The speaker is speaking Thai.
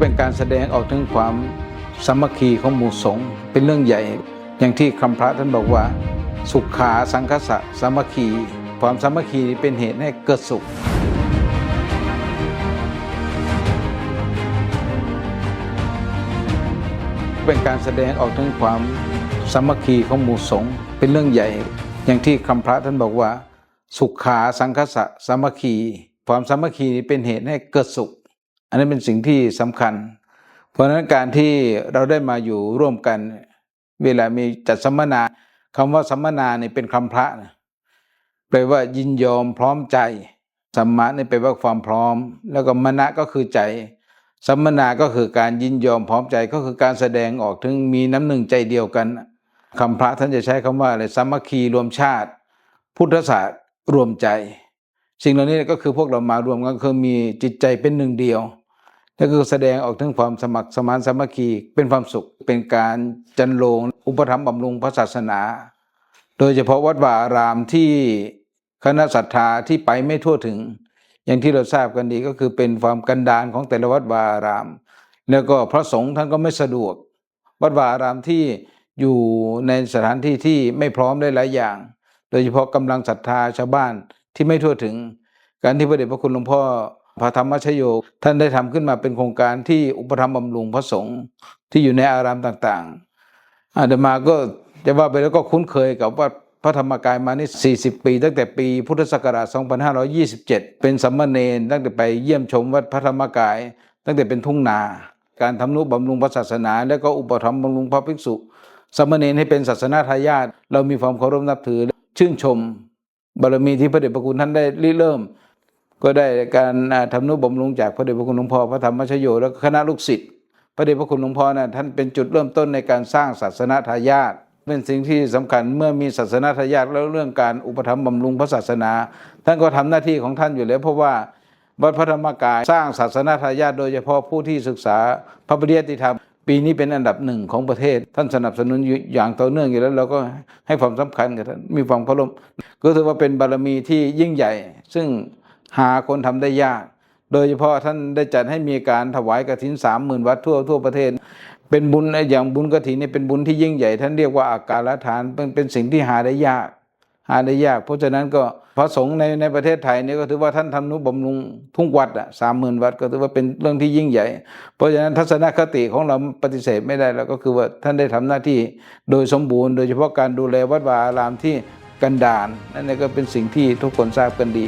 เป็นการแสดงออกถึงความสามัคคีของหมู่สงฆ์เป็นเรื่องใหญ่ อย่างที่คำพระท่านบอกว่า สุขขาสังคสะสามัคคี ความสามัคคีเป็นเหตุให้เกิดสุข เป็นการแสดงออกถึงความสามัคคีของหมู่สงฆ์เป็นเรื่องใหญ่ อย่างที่คำพระท่านบอกว่า สุขขาสังคสะสามัคคี ความสามัคคีเป็นเหตุให้เกิดสุข อันนี้เป็นสิ่งที่สำคัญ เพราะฉะนั้นการที่เราได้มาอยู่ร่วมกัน เวลามีจัดสัมมนาคำว่าสัมมนาเนี่ยเป็นคำพระนะแปลว่ายินยอมพร้อมใจสัมมาเนี่ยแปลว่าความพร้อม แล้วก็มณะก็คือใจสัมมนาก็คือการยินยอมพร้อมใจก็คือการแสดงออกถึงมีน้ำหนึ่งใจเดียวกันคำพระท่านจะใช้คำว่าอะไรสามัคคีรวมชาติ พุทธศาสตร์รวมใจ สิ่งเหล่านี้ก็คือพวกเรามารวมกันคือมีจิตใจเป็นหนึ่งเดียวนั่นคือแสดงออกถึงความสมัครสมานสามัคคีเป็นความสุขเป็นการจันโลงอุปถัมบำรุงพระศาสนา โดยเฉพาะวัดวาอารามที่คณะศรัทธาที่ไปไม่ทั่วถึง อย่างที่เราทราบกันดีก็คือเป็นความกันดานของแต่ละวัดวาอาราม แล้วก็พระสงฆ์ท่านก็ไม่สะดวก วัดวาอารามที่อยู่ในสถานที่ที่ไม่พร้อมได้หลายอย่าง โดยเฉพาะกำลังศรัทธาชาวบ้าน ที่ไม่ทั่วถึง การที่พระเดชพระคุณหลวงพ่อพระธรรมชโยท่านได้ทำขึ้นมาเป็นโครงการที่อุปถัมบำรุงพระสงฆ์ที่อยู่ในอารามต่างๆอาตมาก็จะว่าไปแล้วก็คุ้นเคยกับวัดพระธรรมกายมานี่ 40 ปี ตั้งแต่ปีพุทธศักราช 2527 เป็นสัมมาเนนตั้งแต่ไปเยี่ยมชมวัดพระธรรมกาย ตั้งแต่เป็นทุ่งนา การทำนุบำรุงพระศาสนา และก็อุปถัมบำรุงพระภิกษุสามเณรให้เป็นศาสนาทายาทเรามีความเคารพนับถือชื่นชม บารมีที่พระเดชพระคุณท่านได้ริเริ่ม ก็ได้การอ่าทำนุบำรุงจากพระเดชพระคุณหลวงพ่อพระธรรมชโยและคณะลูกศิษย์พระเดชพระคุณหลวงพ่อนะ่ะท่านเป็นจุดเริ่มต้นในการสร้างศาสนาทายาทเป็นสิ่งที่สำคัญเมื่อมีศาสนาทายาทแล้วเรื่องการอุปถัมภ์บำรุงพระศาสนา ท่านก็ทำหน้าที่ของท่านอยู่แล้วเพราะว่าวัดพระธรรมกายสร้างศาสนาทายาทโดยเฉพาะผู้ที่ศึกษาพระปริยัติธรรม ปีนี้เป็นอันดับหนึ่งของประเทศ ท่านสนับสนุนอย่างต่อเนื่องอยู่แล้วเราก็ให้ความสำคัญกับท่านมีความเคารพก็ถือว่าเป็นบารมีที่ยิ่งใหญ่ ซึ่งหาคนทำได้ยาก โดยเฉพาะท่านได้จัดให้มีการถวายกฐินสามหมื่นวัดทั่วทั่วประเทศ เป็นบุญอย่างบุญกฐินนี่เป็นบุญที่ยิ่งใหญ่ ท่านเรียกว่าอาการทานเป็นเป็นสิ่งที่หาได้ยาก หาได้ยาก เพราะฉะนั้นก็พระสงฆ์ในในประเทศไทยนี่ก็ถือว่าท่านทำนุบำรุงทุ่งวัดอะสามหมื่นวัดก็ถือว่าเป็นเรื่องที่ยิ่งใหญ่ เพราะฉะนั้นทัศนคติของเราปฏิเสธไม่ได้แล้วก็คือว่าท่านได้ทำหน้าที่โดยสมบูรณ์ โดยเฉพาะการดูแลวัดวาอารามที่กันดานนั่นก็เป็นสิ่งที่ทุกคนทราบกันดี